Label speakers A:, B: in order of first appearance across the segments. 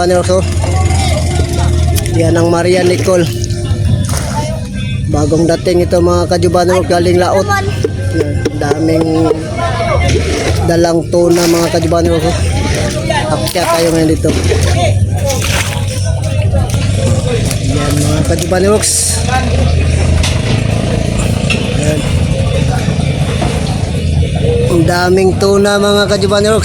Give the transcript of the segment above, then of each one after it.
A: Kajubaner so. Yan ang Maria Nicole. Bagong dating ito mga Kajubaner galing laot. Yan, daming dalang tuna mga Kajubaner so. Akyat tayo ngayon dito. Yan mga Kajubaner Yan. Ang daming tuna mga Kajubaner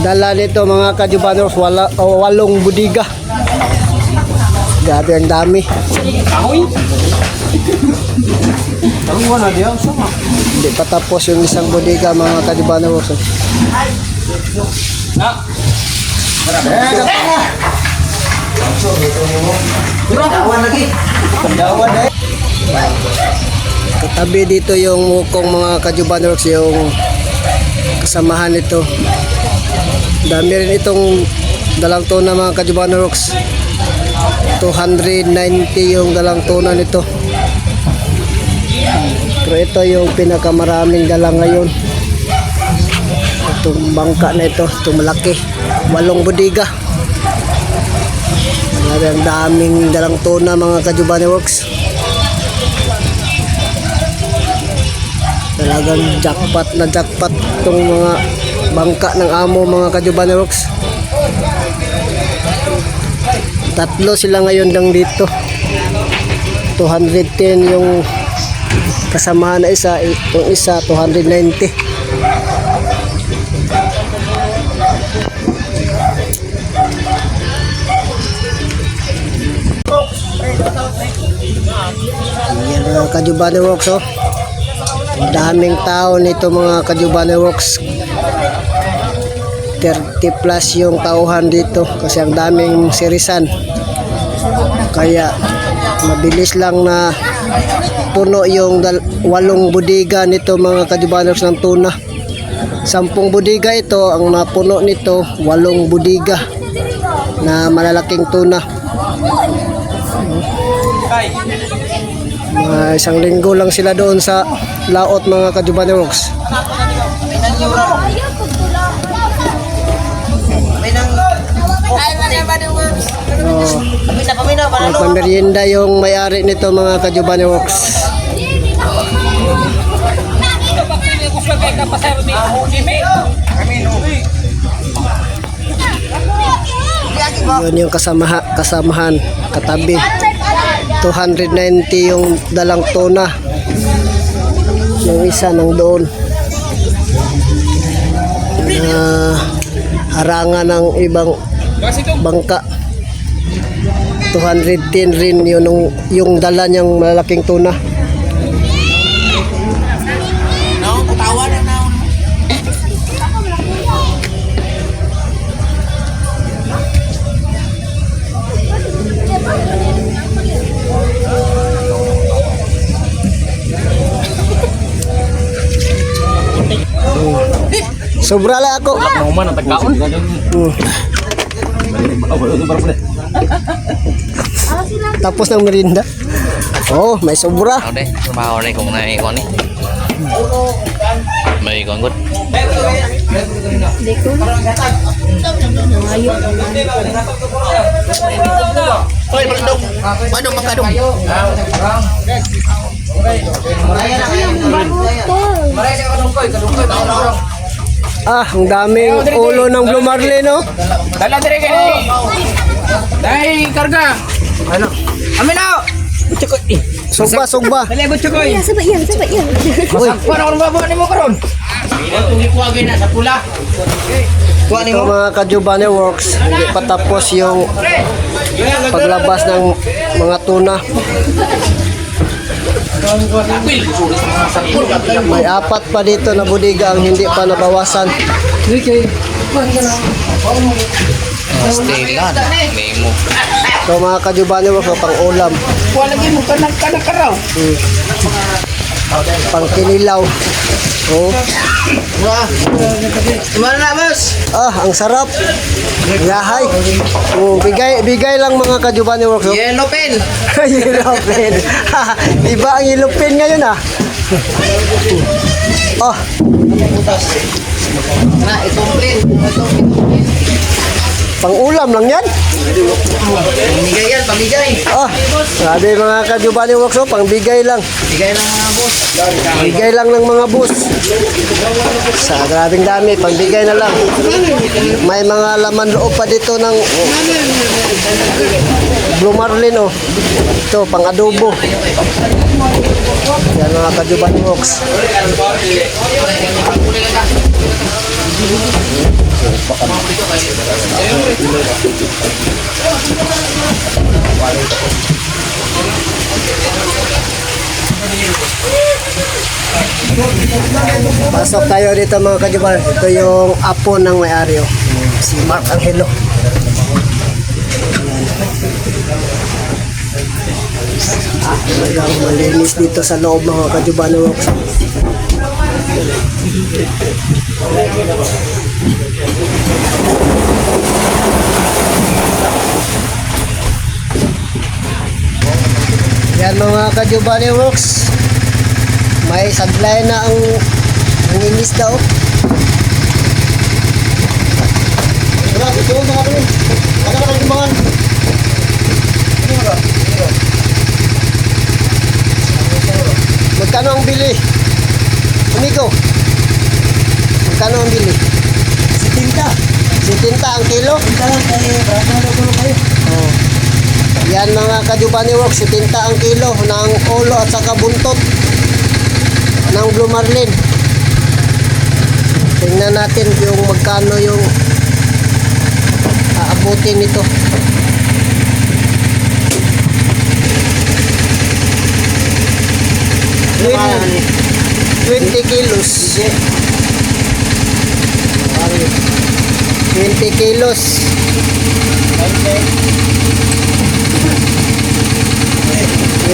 A: Dala nito mga kajubanos, wala, o, walong budiga. Grabe ang dami. Hindi pa tapos yung isang budiga mga kajubanos. Katabi dito yung mukong mga kajubanos yung kasamahan nito. Dami rin itong dalang tuna mga kajuban rocks. 290 yung dalang tuna nito. Pero ito yung pinakamaraming dalang ngayon. Itong bangka na ito, itong malaki. Walong budiga. Grabe, ang daming dalang tuna mga kajuban works. Talagang jackpot na jackpot itong mga bangka ng amo mga kajuban rocks. Tatlo sila ngayon lang dito. 210 yung kasamahan na isa, yung isa 290. Yan mga kajuban rocks oh. Daming tao nito mga Kajubane Works. 30 plus yung tauhan dito kasi ang daming sirisan. Kaya mabilis lang na puno yung walong budiga nito mga Kajubaners ng tuna. Sampung budiga ito, ang napuno nito, walong budiga na malalaking tuna. Mga isang linggo lang sila doon sa laot mga Kajubane Works. Oh, nagpamerienda yung may-ari nito mga Kajubane Works. Yun yung kasamaha, kasamahan, katabi. 290 yung dalang tuna. Yung isa nang doon. Na harangan ng ibang bangka. 210 rin yun yung, yung dala niyang malalaking tuna. Sobra lang ako.
B: Mau mana tagkaon?
A: Hmm. Tapos ng merinda. Oh, may sobra.
B: Ako deh, trabaho deh kung na ikon ni. May ikon gud. Hoy, bandong. Bandong makadong.
A: Ah, ang daming ulo ng Blue Marlin, no?
C: Dala dire kay ni. Dai karga. Ano? Amin na. Eh,
A: Sugba, sugba.
C: dali bucoy.
D: Yan, sabay yan, sabay yan.
A: Uy,
C: Para ko babo ni mo karon. Tuli ko agay na sa pula. Kuha ni
A: ito
C: mo.
A: mga Kajubane Works. Hindi pa tapos yung paglabas ng mga tuna. May apat pa dito na budiga ang hindi pa nabawasan.
B: Stella na. Memo.
A: So mga Kajubane Works, pang ulam,
C: lagi mo kanak kanak karaw.
A: pang kinilaw. Oh,
C: Gimana na, boss?
A: Ah, ang sarap. Yahay. Oh, bigay bigay lang mga kajuban ni workshop.
C: Yellow pen.
A: yellow pen. Iba ang yellow pen ngayon ah. Oh,
C: Na, itong pen. Itong
A: pang ulam lang yan.
C: Pamigay yan, pamigay.
A: Ah, grabe mga kajuban ni workshop, pang bigay lang.
C: Bigay lang mga boss.
A: Bigay lang ng mga bus. Sa grabing dami, pagbigay na lang. May mga laman loob pa dito ng oh, Blue Marlin oh. Ito, pang adobo. Yan mga kajuban works. Pasok tayo dito mga kajuban. Ito yung apo ng may-ari oh. Si Mark Angelo. Talagang malinis dito sa loob mga kajuban works. Yan mga kajubani works. May saglay na ang nanginis daw. Grabe, tuon na kami. Ano ka nagkumangan? Magkano ang bili? Amigo, magkano ang bili? 70. 70 ang kilo? Oh. Yan mga kajubani work, 70 ang kilo ng ulo at saka buntot ng Blue Marlin. Tingnan natin yung magkano yung aabutin nito. Twen- 20 kilos. 20 kilos.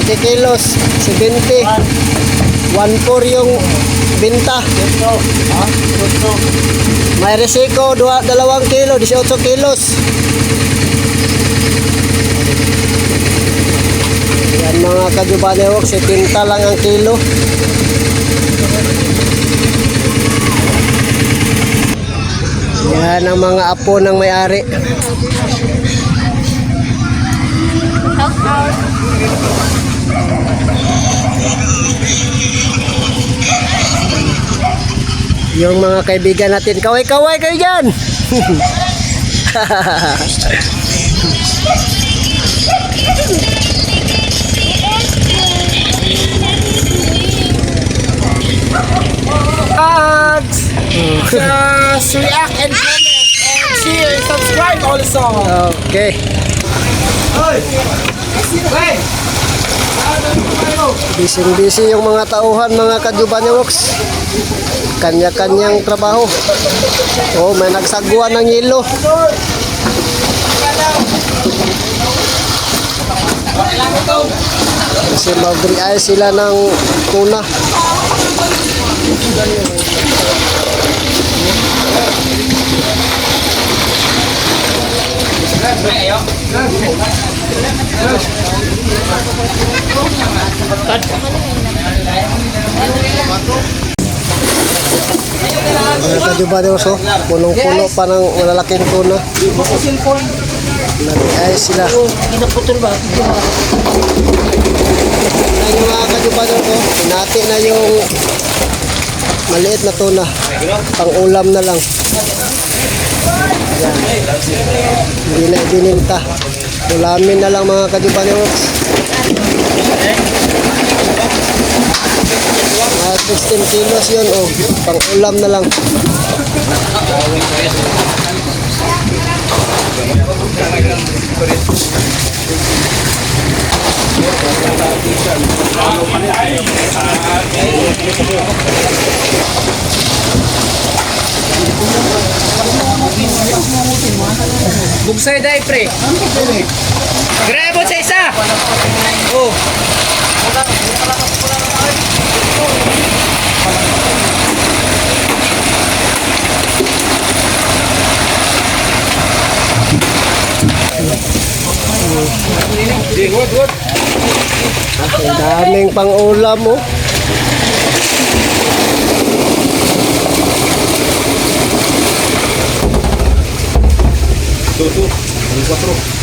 A: 20 kilos, 70. 1.4 yung binta. May resiko, dua, dalawang kilo, 18 kilos. Yan mga kajubanewok, 70 lang ang kilo. Yan ang mga apo ng may-ari. Yung mga kaibigan natin, kaway-kaway kayo dyan!
C: Ads! Just react also.
A: Okay.
C: Hey!
A: Busy-busy yung mga tauhan, mga kajubanewok. Kanya-kanyang trabaho. Oh, may nagsagwa ng yelo. Kasi mag-reay sila ng tuna. Mga kajubanewok, oh, punong-puno pa ng malalaking tuna. Nag-reay sila.
C: Pinaputol ba?
A: Ay, yung mga kajubanan ko, pinati na yung maliit na tuna. Pang ulam na lang. Hindi na ibininta. Ulamin na lang mga ko. Mga 16 kilos yun, oh. Pang ulam na lang.
C: Bugsay dai pre. Grabo sa isa. Oh. Good, good.
A: Ang daming pang ulam mo.
C: Oh. 2, 2, 4.